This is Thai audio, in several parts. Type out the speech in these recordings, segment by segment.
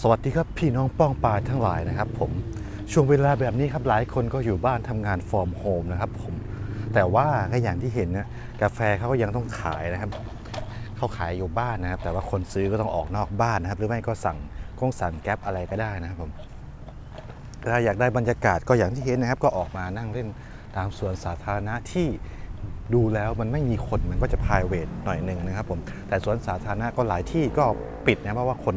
สวัสดีครับพี่น้องป้องปลายทั้งหลายนะครับ ผมช่วงเวลาแบบนี้ครับหลายคนก็อยู่บ้านทำงานฟอร์มโฮมนะครับผมแต่ว่าก็อย่างที่เห็นนะกาแฟเขาก็ยังต้องขายนะครับเขาขายอยู่บ้านนะครับ แต่ว่าคนซื้อก็ต้องออกนอกบ้านนะครับ หรือไม่ก็สั่งคงสั่งแก๊ปอะไรก็ได้นะครับผมถ้าอยากได้บรรยากาศก็อย่างที่เห็นนะครับ ก็ออกมานั่งเล่นตามสวนสาธารณะที่ ดูแล้วมันไม่มีคนมันก็จะ p r i v a t หน่อยหนึ่งนะครับผมแต่สวนสาธารณะก็หลายที่ก็ปิดนะเพราะว่าคน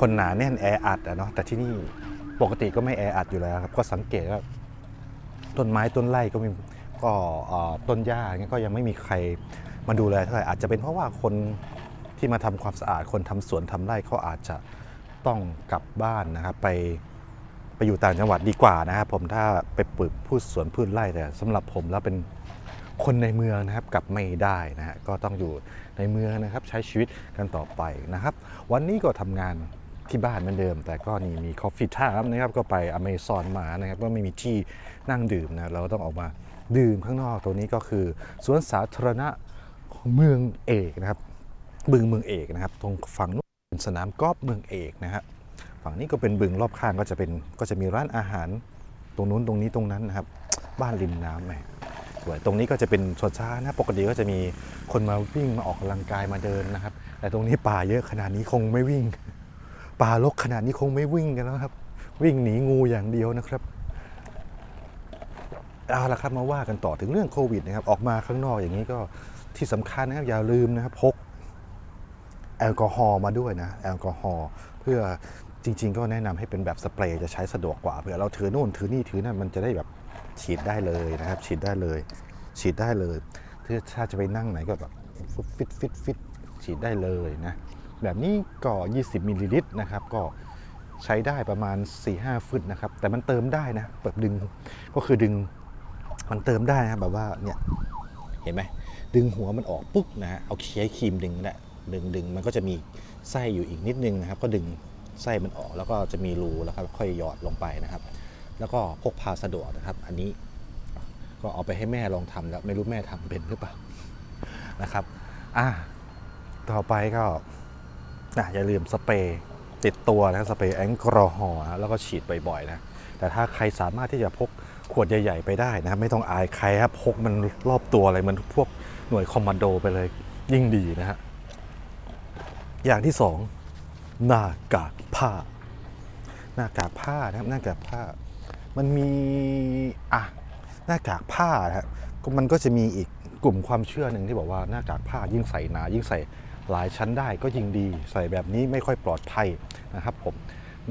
คนหนาแน่นแออัดอะเนาะแต่ที่นี่ปกติก็ไม่แออัดอยู่แล้วครับก็สังเกตว่าต้นไม้ต้นไร่ก็มีก็ต้นหญ้าเงี้ยก็ยังไม่มีใครมาดูแลเท่าไหร่อาจจะเป็นเพราะว่าคนที่มาทำความสะอาดคนทำสวนทำไร่เขาอาจจะต้องกลับบ้านนะครับไปไปอยู่ต่างจังหวัดดีกว่านะครับผมถ้าไปปลูกพืชสวนพืชไร่แต่สำหรับผมแล้วเป็น คนในเมืองนะครับกลับไม่ได้นะฮะก็ต้องอยู่ในเมืองนะครับใช้ชีวิตกันต่อไปนะครับ วันนี้ก็ทำงานที่บ้านเหมือนเดิม แต่ก็นี่มี Coffee Time นะครับก็ไปอเมซอนมานะครับก็ไม่มีที่นั่งดื่มนะเราต้องออกมาดื่มข้างนอกตรงนี้ก็คือสวนสาธารณะของเมืองเอกนะครับบึงเมืองเอกนะครับ ตรงฝั่งนู้นเป็นสนามกอล์ฟเมืองเอกนะฮะฝั่งนี้ก็เป็นบึงรอบข้างก็จะเป็นก็จะมีร้านอาหาร ตรงนู้นตรงนี้ตรงนั้นนะครับ บ้านริมน้ำแหม สวย ตรงนี้ก็จะเป็นสวนสาธารณะปกติก็จะมีคนมาวิ่งมาออกกำลังกายมาเดินนะครับ แต่ตรงนี้ป่าเยอะขนาดนี้คงไม่วิ่ง ป่ารกขนาดนี้คงไม่วิ่งกันแล้วครับ วิ่งหนีงูอย่างเดียวนะครับเอาละครับมาว่ากันต่อถึงเรื่องโควิดนะครับออกมาข้างนอกอย่างนี้ก็ที่สำคัญนะครับอย่าลืมนะครับพกแอลกอฮอล์มาด้วยนะแอลกอฮอล์เพื่อจริง ๆ ก็แนะนำให้เป็นแบบสเปรย์จะใช้สะดวกกว่าเผื่อเราถือโน่นถือนี่ถือนั่นมันจะได้แบบ ฉีดได้เลยนะครับ ฉีดได้เลย ฉีดได้เลยถ้าถ้าจะไปนั่งไหนก็แบบฟิตฟิตฟิตฉีดได้เลยนะแบบนี้ก็ 20 มิลลิลิตรนะครับ ก็ใช้ได้ประมาณ 4-5 ฟุตนะครับ แต่มันเติมได้นะแบบดึงก็คือดึงมันเติมได้นะแบบว่าเนี่ยเห็นไหมดึงหัวมันออกปุ๊บนะฮะเอาใช้ครีมดึงนั่นแหละดึงดึงมันก็จะมีไส้อยู่อีกนิดนึงนะครับ ก็ดึงไส้มันออกแล้วก็จะมีรูแล้วก็ค่อยหยอดลงไปนะครับ แล้วก็พกพาสะดวกนะครับ อันนี้ก็เอาไปให้แม่ลองทำแล้ว ไม่รู้แม่ทำเป็นหรือเปล่านะครับอะต่อไปก็อะอย่าลืมสเปรย์ติดตัวนะสเปรย์แอลกอฮอล์แล้วก็ฉีดบ่อยๆนะแต่ถ้าใครสามารถที่จะพกขวดใหญ่ ๆ ไปได้นะครับไม่ต้องอายใครครับพกมันรอบตัวอะไรเหมันพวกหน่วยคอมมานโดไปเลยยิ่งดีนะฮะอย่างที่สองหน้ากากผ้า หน้ากากผ้านะครับหน้ากากผ้า มันมีอะหน้ากากผ้าครับมันก็จะมีอีกกลุ่มความเชื่อหนึ่งที่บอกว่าหน้ากากผ้ายิ่งใส่หนา ยิ่งใส่หลายชั้นได้ก็ยิ่งดีใส่แบบนี้ไม่ค่อยปลอดภัยนะครับผม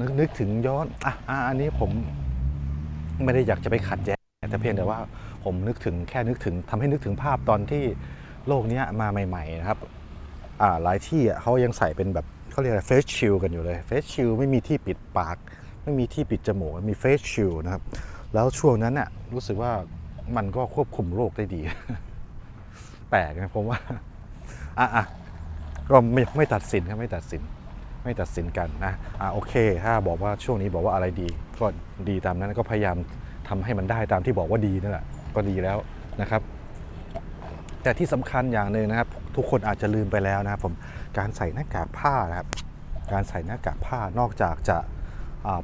นึกนึกถึงย้อนอะอันนี้ผมไม่ได้อยากจะไปขัดแย้งแต่เพียงแต่ว่าผมนึกถึงแค่นึกถึงทำให้นึกถึงภาพตอนที่โลกนี้มาใหม่ ๆ นะครับอ่าหลายที่เขายังใส่เป็นแบบเขาเรียกอะไรเฟสชิลกันอยู่เลยเฟสชิลไม่มีที่ปิดปาก ไม่มีที่ปิดจมูกมีเฟสชิลนะครับ แล้วช่วงนั้นน่ะรู้สึกว่ามันก็ควบคุมโรคได้ดี แปลกนะผมว่า อะอะก็ไม่ไม่ตัดสินครับไม่ตัดสิน ไม่ตัดสินกันนะอะโอเค ถ้าบอกว่าช่วงนี้บอกว่าอะไรดี ก็ดีตามนั้นก็พยายามทำให้มันได้ตามที่บอกว่าดีนั่นแหละก็ดีแล้วนะครับ แต่ที่สำคัญอย่างหนึ่งนะครับ ทุกคนอาจจะลืมไปแล้วนะครับผมการใส่หน้ากากผ้านะครับ การใส่หน้ากากผ้านอกจากจะ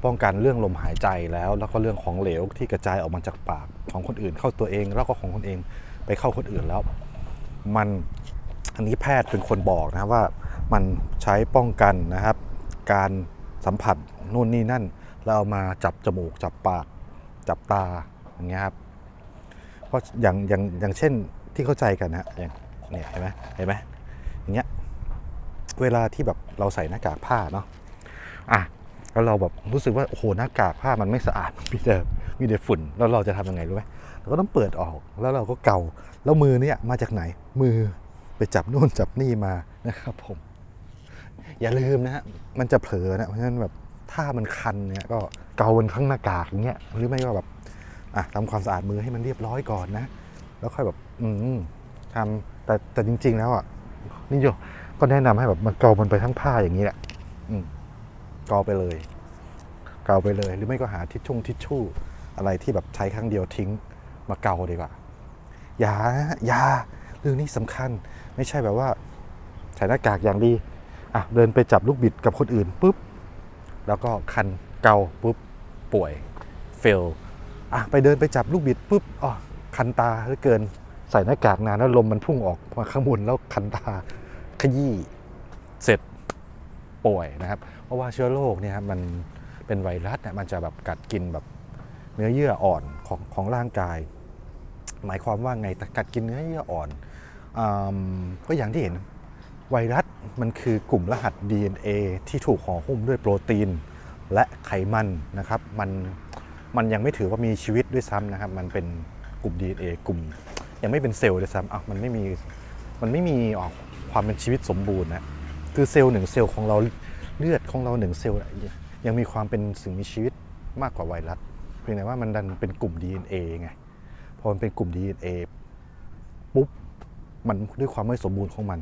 ป้องกันเรื่องลมหายใจแล้ว แล้วก็เรื่องของเหลวที่กระจายออกมาจากปากของคนอื่น เข้าตัวเอง แล้วก็ของคนเองไปเข้าคนอื่นแล้ว มันอันนี้แพทย์เป็นคนบอกนะว่ามันใช้ป้องกันนะครับ การสัมผัสนู่นนี่นั่นแล้วเอามาจับจมูกจับปากจับตาอย่างเงี้ยครับเพราะอย่างอย่างอย่างเช่นที่เข้าใจกันนะอย่างเนี่ยเห็นไหมเห็นไหมอย่างเงี้ยเวลาที่แบบเราใส่หน้ากากผ้าเนาะอะ แล้วเราแบบรู้สึกว่าโอ้โหหน้ากากผ้ามันไม่สะอาดมีแต่มีแต่ฝุ่นแล้วเราจะทำยังไงรู้ไหมเราก็ต้องเปิดออกแล้วเราก็เกาแล้วมือเนี่ยมาจากไหนมือไปจับนู่นจับนี่มานะครับผม อย่าลืมนะฮะมันจะเผลอนะเพราะฉะนั้นแบบถ้ามันคันเนี่ยก็เกาบนข้างหน้ากากอย่างเงี้ยหรือไม่ก็แบบอะทำความสะอาดมือให้มันเรียบร้อยก่อนนะ แล้วค่อยแบบ อืมทำแต่แต่จริง ๆ แล้วอะนี่โยก็แนะนำให้แบบมันเกามันไปทั้งผ้าอย่างนี้แหละ อืม กาไปเลยเกาไปเลย หรือไม่ก็หาทิชชุ่ทิชชู่อะไรที่แบบใช้ครั้งเดียวทิ้งมาเกาดีกว่าอย่าอย่าเรื่องนี้สำคัญไม่ใช่แบบว่าใส่หน้ากากอย่างดีอะเดินไปจับลูกบิดกับคนอื่นปุ๊บแล้วก็คันเกาปุ๊บป่วยเฟลอะไปเดินไปจับลูกบิดปุ๊บอ๋อคันตาเหลือเกินใส่หน้ากากนานแล้วลมมันพุ่งออกมาข้างบนแล้วคันตาขยี้เสร็จ ป่วยนะครับ เพราะว่าเชื้อโรคเนี่ยครับมันเป็นไวรัสเนี่ยมันจะแบบกัดกินแบบเนื้อเยื่ออ่อนของของร่างกาย หมายความว่าไงแต่กัดกินเนื้อเยื่ออ่อนอก็อย่างที่เห็นไวรัสมันคือกลุ่มรหัส DNA ที่ถูกห่อหุ้มด้วยโปรตีน และไขมันนะครับมันมันยังไม่ถือว่ามีชีวิตด้วยซ้ำนะครับ มันเป็นกลุ่ม DNA กลุ่ม ยังไม่เป็นเซลล์ด้วยซ้ำอะมันไม่มีมันไม่มีออกความเป็นชีวิตสมบูรณ์นะ คือเซลล์หนึ่งเซลล์ของเราเลือดของเราหนึ่งเซลล์ยังมีความเป็นสิ่งมีชีวิตมากกว่าไวรัสเพียงแต่ว่ามันดันเป็นกลุ่ม DNA ไงพอมันเป็นกลุ่ม DNA ปุ๊บมันด้วยความไม่สมบูรณ์ของมัน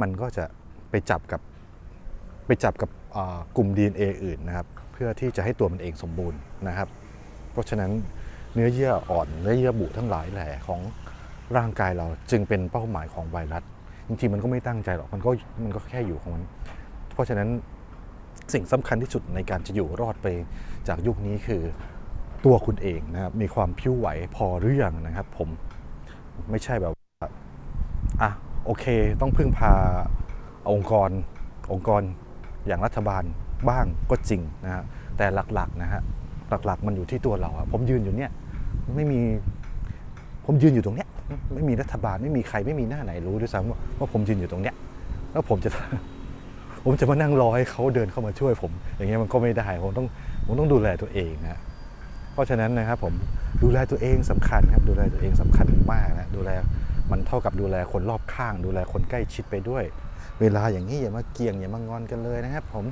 มันก็จะไปจับกับไปจับกับกลุ่ม DNA อื่นนะครับ เพื่อที่จะให้ตัวมันเองสมบูรณ์นะครับ เพราะฉะนั้นเนื้อเยื่ออ่อนเนื้อเยื่อบุทั้งหลายแหล่ของร่างกายเราจึงเป็นเป้าหมายของไวรัส จริงๆมันก็ไม่ตั้งใจหรอกมันก็มันก็แค่อยู่ของมัน เพราะฉะนั้นสิ่งสำคัญที่สุดในการจะอยู่รอดไปจากยุคนี้คือตัวคุณเองนะครับมีความผิวไหวพอหรือยังนะครับ ผมไม่ใช่แบบอะโอเค ต้องพึ่งพาองค์กรองค์กรอย่างรัฐบาลบ้างก็จริงนะฮะแต่หลักๆนะฮะหลักๆ มันอยู่ที่ตัวเราอะผมยืนอยู่เนี่ยไม่มีผมยืนอยู่ตรงเนี้ย ไม่มีรัฐบาลไม่มีใครไม่มีหน้าไหนรู้ด้วยซ้ำว่าผมยืนอยู่ตรงเนี้ยแล้วผมจะผมจะมานั่งรอให้เขาเดินเข้ามาช่วยผม อย่างเงี้ยมันก็ไม่ได้ผมต้องผมต้องดูแลตัวเองนะเพราะฉะนั้นนะครับผมดูแลตัวเองสำคัญครับดูแลตัวเองสำคัญมากนะดูแลมันเท่ากับดูแลคนรอบข้าง ดูแลคนใกล้ชิดไปด้วย เวลาอย่างนี้อย่ามาเกี่ยงอย่ามางอนกันเลยนะครับ ผม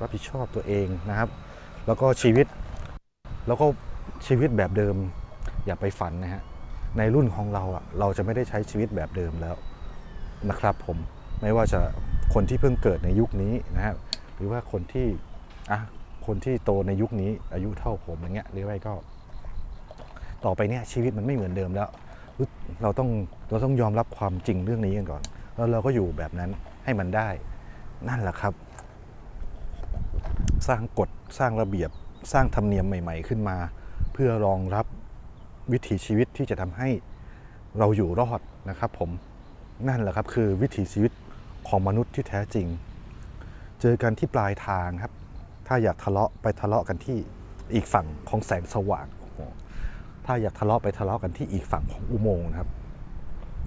รับผิดชอบตัวเองนะครับ แล้วก็ชีวิต แล้วก็ชีวิตแบบเดิมอย่าไปฝันนะฮะ ในรุ่นของเราอะเราจะไม่ได้ใช้ชีวิตแบบเดิมแล้วนะครับผมไม่ว่าจะคนที่เพิ่งเกิดในยุคนี้นะครับหรือว่าคนที่อะคนที่โตในยุคนี้อายุเท่าผมอย่างเงี้ยหรือไม่ก็ ต่อไปเนี่ยชีวิตมันไม่เหมือนเดิมแล้ว เราต้องเราต้องยอมรับความจริงเรื่องนี้กันก่อน แล้วเราก็อยู่แบบนั้นให้มันได้ นั่นแหละครับ สร้างกฎสร้างระเบียบสร้างธรรมเนียมใหม่ ๆ ขึ้นมา เพื่อรองรับ วิถีชีวิตที่จะทำให้เราอยู่รอดนะครับผมนั่นแหละครับคือวิถีชีวิตของมนุษย์ที่แท้จริง เจอกันที่ปลายทางครับ ถ้าอยากทะเลาะไปทะเลาะกันที่อีกฝั่งของแสงสว่าง ถ้าอยากทะเลาะไปทะเลาะกันที่อีกฝั่งของอุโมงค์นะครับ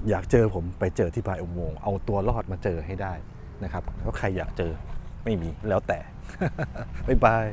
อยากเจอผมไปเจอที่ปลายอุโมงค์เอาตัวรอดมาเจอให้ได้นะครับแล้วใครอยากเจอไม่มีแล้วแต่บ๊ายบาย